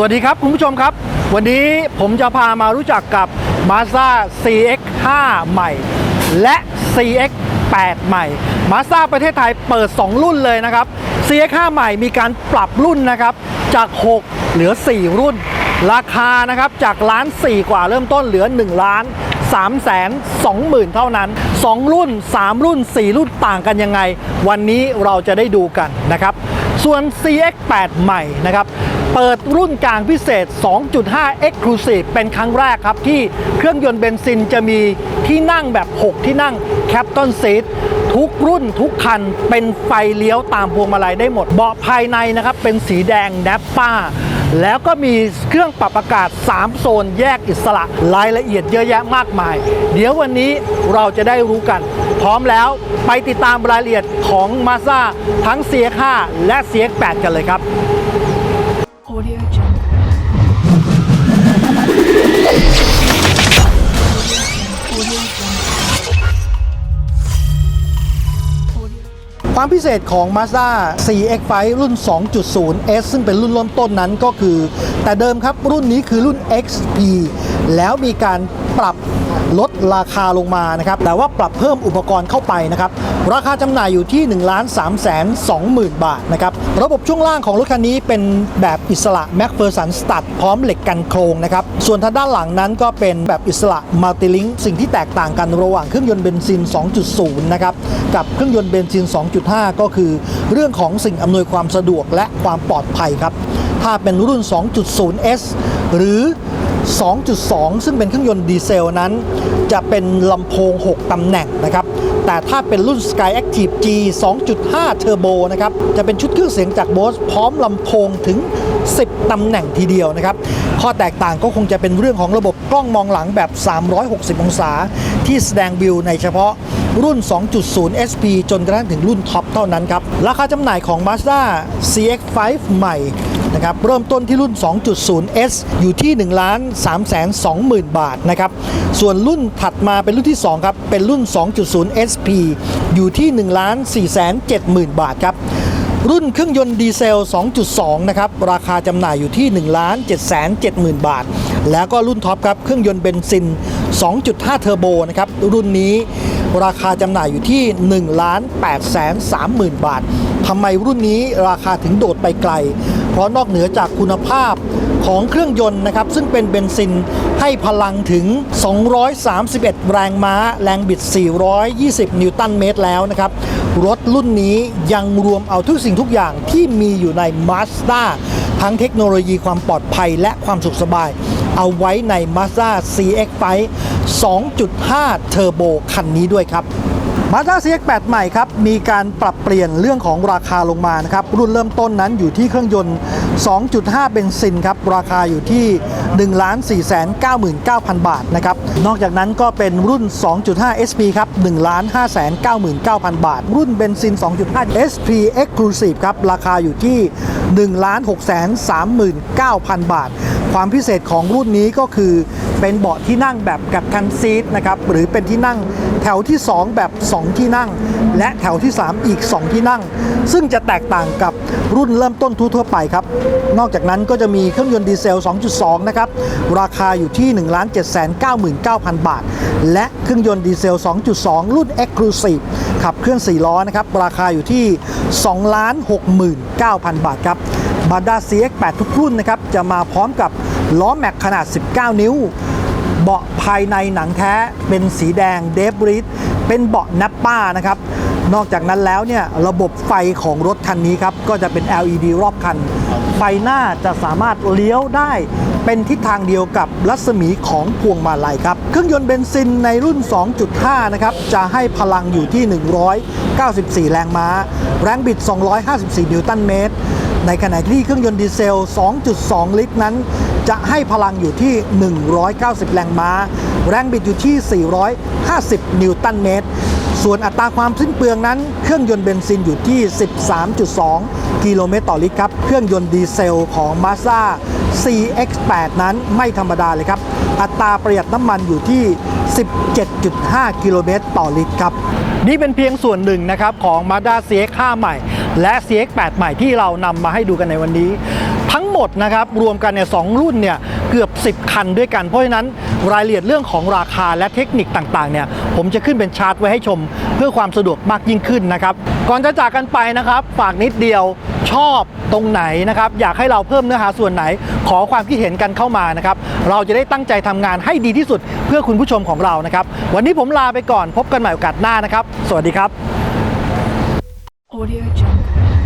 สวัสดีครับ คุณผู้ชมครับ วันนี้ผมจะพามารู้จักกับ Mazda CX-5 ใหม่ และ CX-8 ใหม่ Mazda ประเทศไทยเปิด 2 รุ่นเลยนะครับ CX-5 ใหม่มีการปรับรุ่นนะครับ จาก 6 เหลือ 4 รุ่น ราคานะครับจากล้าน 4 กว่าเริ่มต้นเหลือ 1 ล้าน3 2 0 0 0 0 เท่านั้น 2 รุ่น 3 รุ่น 4 รุ่นต่างกันยังไง วันนี้เราจะได้ดูกันนะครับ ส่วน CX8 ใหม่นะครับ เปิดรุ่นกลางพิเศษ 2.5 Exclusive เป็นครั้งแรกครับ ที่เครื่องยนต์เบนซินจะมีที่นั่งแบบ 6 ที่นั่ง Captain Seat ทุกรุ่นทุกคันเป็นไฟเลี้ยวตามพวงมาลัยได้หมด เบาะภายในนะครับ เป็นสีแดง n a p p a แล้วก็มีเครื่องปรับอากาศ 3 โซนแยกอิสระรายละเอียดเยอะแยะมากมาย เดี๋ยววันนี้เราจะได้รู้กัน พร้อมแล้วไปติดตามรายละเอียดของ Mazda ทั้ง CX5 และ CX8 กันเลยครับ ความพิเศษของ Mazda CX-5 รุ่น 2.0 S ซึ่งเป็นรุ่นเริ่มต้นนั้นก็คือ แต่เดิมครับรุ่นนี้คือรุ่น XP แล้วมีการ ปรับลดราคาลงมานะครับ แต่ว่าปรับเพิ่มอุปกรณ์เข้าไปนะครับ ราคาจำหน่ายอยู่ที่ 1 3 2 0 0 0 0 บาทนะครับ ระบบช่วงล่างของรถคันนี้เป็นแบบอิสระ Mac f e r s o n Stud พร้อมเหล็กกันโครงนะครับ ส่วนทางด้านหลังนั้นก็เป็นแบบอิสระ Multilink สิ่งที่แตกต่างกันระหว่างเครื่องยนต์เบนซิน 2.0 นะครับ กับเครื่องยนต์เบนซิน 2.5 ก็คือเรื่องของสิ่งอำนวยความสะดวกและความปลอดภัยครับ ถ้าเป็นรุ่น 2.0S หรือ 2.2 ซึ่งเป็นเครื่องยนต์ดีเซลนั้น จะเป็นลำโพง 6 ตำแหน่งนะครับ แต่ถ้าเป็นรุ่น Sky Active G 2.5 Turbo นะครับ จะเป็นชุดเครื่องเสียงจาก Bose พร้อมลำโพงถึง 10 ตำแหน่งทีเดียวนะครับ ข้อแตกต่างก็คงจะเป็นเรื่องของระบบกล้องมองหลังแบบ 360 องศา ที่แสดงวิวในเฉพาะรุ่น 2.0 SP จนกระทั่งถึงรุ่นท็อปเท่านั้นครับ ราคาจำหน่ายของ Mazda CX-5 ใหม่ นะครับเริ่มต้นที่รุ่น 2.0S อยู่ที่1ล้าน3 2 0 0 0 0 บาทนะครับส่วนรุ่นถัดมาเป็นรุ่นที่ 2 ครับ เป็นรุ่น 2.0 SP อยู่ที่1ล้าน4 7 0 0 0 บาทครับรุ่นเครื่องยนต์ดีเซล 2.2 นะครับ ราคาจำหน่ายอยู่ที่1ล้าน7 7 0 0 0 0 บาท แล้วก็รุ่นท็อปครับ เครื่องยนต์เบนซิน 2.5 เทอร์โบนะครับ รุ่นนี้ราคาจำหน่ายอยู่ที่1ล้าน8 3 0 0 0 0 บาททำไมรุ่นนี้ราคาถึงโดดไปไกล ราะนอกเหนือจากคุณภาพของเครื่องยนต์นะครับ ซึ่งเป็นเบนซินให้พลังถึง 231 แรงม้า แรงบิด 420 นิวตันเมตรแล้วนะครับ รถรุ่นนี้ยังรวมเอาทุกสิ่งทุกอย่างที่มีอยู่ใน Mazda ทั้งเทคโนโลยีความปลอดภัยและความสุขสบาย เอาไว้ใน Mazda CX-5 2.5 Turbo คันนี้ด้วยครับ Mazda CX-8 ใหม่ครับ มีการปรับเปลี่ยนเรื่องของราคาลงมานะครับ รุ่นเริ่มต้นนั้นอยู่ที่เครื่องยนต์ 2.5 เบนซินครับ ราคาอยู่ที่ 1 4 9 9 0 0 0 บาทนะครับ นอกจากนั้นก็เป็นรุ่น 2.5 SP ครับ 1 5 9 9 0 0 0 บาท รุ่นเบนซิน 2.5 SP Exclusive ครับ ราคาอยู่ที่ 1 6 3 9 0 0 0 บาท ความพิเศษของรุ่นนี้ก็คือเป็นเบาะที่นั่งแบบกับคันซีทนะครับหรือเป็นที่นั่งแถวที่ 2 แบบ 2 ที่นั่ง และแถวที่ 3 อีก 2 ที่นั่ง ซึ่งจะแตกต่างกับรุ่นเริ่มต้นทั่วๆไปครับ นอกจากนั้นก็จะมีเครื่องยนต์ดีเซล 2.2 นะครับ ราคาอยู่ที่ 1 7 9 9 0 0 0 บาท และเครื่องยนต์ดีเซล 2.2 รุ่น Exclusive ขับเคลื่อน 4 ล้อนะครับ ราคาอยู่ที่ 2 69,000 บาทครับ มาด้า CX-8 ทุกรุ่นนะครับจะมาพร้อมกับล้อแม็กขนาด 19 นิ้ว เบาะภายในหนังแท้เป็นสีแดงเดฟบริดเป็นเบาะนับป้านะครับนอกจากนั้นแล้วเนี่ยระบบไฟของรถคันนี้ครับก็จะเป็น LED รอบคัน ไฟหน้าจะสามารถเลี้ยวได้เป็นทิศทางเดียวกับรัศมีของพวงมาลัยครับ เครื่องยนต์เบนซินในรุ่น 2.5 นะครับ จะให้พลังอยู่ที่ 194 แรงม้า แรงบิด 254 นิวตันเมตร ในขณะที่เครื่องยนต์ดีเซล 2.2 ลิตรนั้น จะให้พลังอยู่ที่ 190 แรงม้า แรงบิดอยู่ที่ 450 นิวตันเมตร ส่วนอัตราความสิ้นเปลืองนั้น เครื่องยนต์เบนซินอยู่ที่ 13.2 กิโลเมตรต่อลิตรครับ เครื่องยนต์ดีเซลของ Mazda CX-8 นั้นไม่ธรรมดาเลยครับ อัตราประหยัดน้ำมันอยู่ที่ 17.5 กิโลเมตรต่อลิตรครับ นี่เป็นเพียงส่วนหนึ่งนะครับของ Mazda CX-5 ใหม่ และ CX-8 ใหม่ที่เรานำมาให้ดูกันในวันนี้ ทั้งหมดนะครับรวมกันเนี่ยสองรุ่นเนี่ยเกือบ 10 คันด้วยกัน เพราะฉะนั้นรายละเอียดเรื่องของราคาและเทคนิคต่างๆเนี่ยผมจะขึ้นเป็นชาร์ตไว้ให้ชม เพื่อความสะดวกมากยิ่งขึ้นนะครับก่อนจะจากกันไปนะครับ ฝากนิดเดียวชอบตรงไหนนะครับอยากให้เราเพิ่มเนื้อหาส่วนไหน ขอความคิดเห็นกันเข้ามานะครับเราจะได้ตั้งใจทำงานให้ดีที่สุดเพื่อคุณผู้ชมของเรานะครับ วันนี้ผมลาไปก่อนพบกันใหม่โอกาสหน้านะครับ สวัสดีครับ Audio Jungle.